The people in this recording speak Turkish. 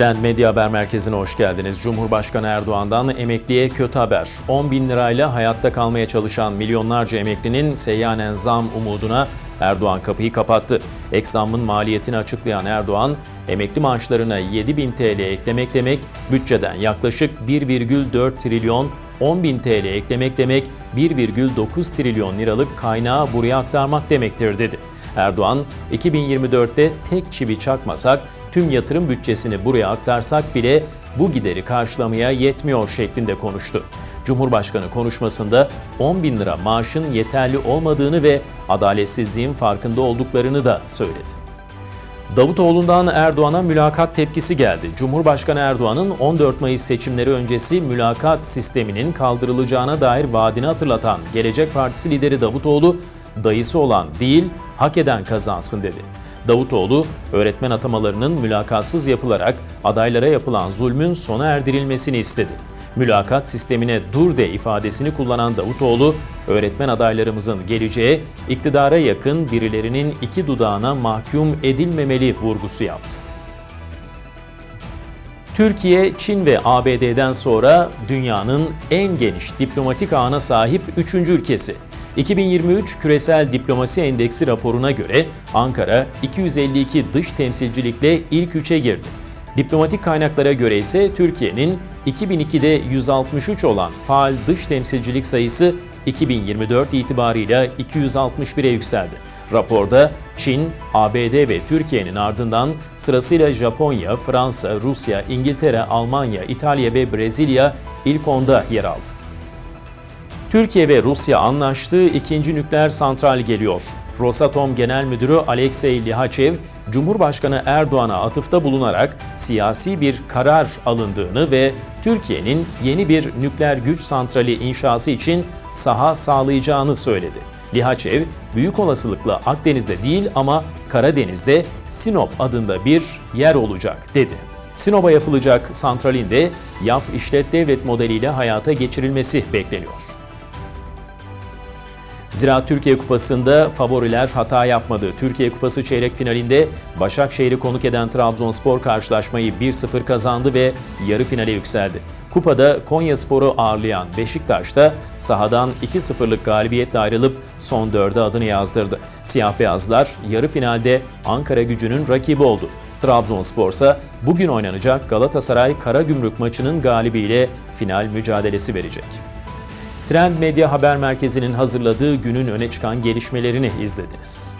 Trend Medya Haber Merkezi'ne hoş geldiniz. Cumhurbaşkanı Erdoğan'dan emekliye kötü haber. 10 bin lirayla hayatta kalmaya çalışan milyonlarca emeklinin seyyanen zam umuduna Erdoğan kapıyı kapattı. Ek zammın maliyetini açıklayan Erdoğan, emekli maaşlarına 7 bin TL eklemek demek, bütçeden yaklaşık 1,4 trilyon 10 bin TL eklemek demek, 1,9 trilyon liralık kaynağı buraya aktarmak demektir dedi. Erdoğan, 2024'te tek çivi çakmasak, tüm yatırım bütçesini buraya aktarsak bile bu gideri karşılamaya yetmiyor şeklinde konuştu. Cumhurbaşkanı konuşmasında 10 bin lira maaşın yeterli olmadığını ve adaletsizliğin farkında olduklarını da söyledi. Davutoğlu'ndan Erdoğan'a mülakat tepkisi geldi. Cumhurbaşkanı Erdoğan'ın 14 Mayıs seçimleri öncesi mülakat sisteminin kaldırılacağına dair vaadini hatırlatan Gelecek Partisi lideri Davutoğlu, dayısı olan değil, hak eden kazansın dedi. Davutoğlu, öğretmen atamalarının mülakatsız yapılarak adaylara yapılan zulmün sona erdirilmesini istedi. Mülakat sistemine dur de ifadesini kullanan Davutoğlu, öğretmen adaylarımızın geleceğe iktidara yakın birilerinin iki dudağına mahkum edilmemeli vurgusu yaptı. Türkiye, Çin ve ABD'den sonra dünyanın en geniş diplomatik ağına sahip üçüncü ülkesi. 2023 Küresel Diplomasi Endeksi raporuna göre Ankara 252 dış temsilcilikle ilk üçe girdi. Diplomatik kaynaklara göre ise Türkiye'nin 2002'de 163 olan faal dış temsilcilik sayısı 2024 itibarıyla 261'e yükseldi. Raporda Çin, ABD ve Türkiye'nin ardından sırasıyla Japonya, Fransa, Rusya, İngiltere, Almanya, İtalya ve Brezilya ilk onda yer aldı. Türkiye ve Rusya anlaştığı ikinci nükleer santral geliyor. Rosatom Genel Müdürü Alexey Lihachev, Cumhurbaşkanı Erdoğan'a atıfta bulunarak siyasi bir karar alındığını ve Türkiye'nin yeni bir nükleer güç santrali inşası için saha sağlayacağını söyledi. Lihachev, büyük olasılıkla Akdeniz'de değil ama Karadeniz'de Sinop adında bir yer olacak dedi. Sinop'a yapılacak santralin de yap işlet devlet modeliyle hayata geçirilmesi bekleniyor. Zira Türkiye Kupası'nda favoriler hata yapmadı. Türkiye Kupası çeyrek finalinde Başakşehir'i konuk eden Trabzonspor karşılaşmayı 1-0 kazandı ve yarı finale yükseldi. Kupada Konyaspor'u ağırlayan Beşiktaş da sahadan 2-0'lık galibiyetle ayrılıp son dörde adını yazdırdı. Siyah beyazlar yarı finalde Ankara gücünün rakibi oldu. Trabzonspor ise bugün oynanacak Galatasaray Karagümrük maçının galibiyle final mücadelesi verecek. Trend Medya Haber Merkezi'nin hazırladığı günün öne çıkan gelişmelerini izlediniz.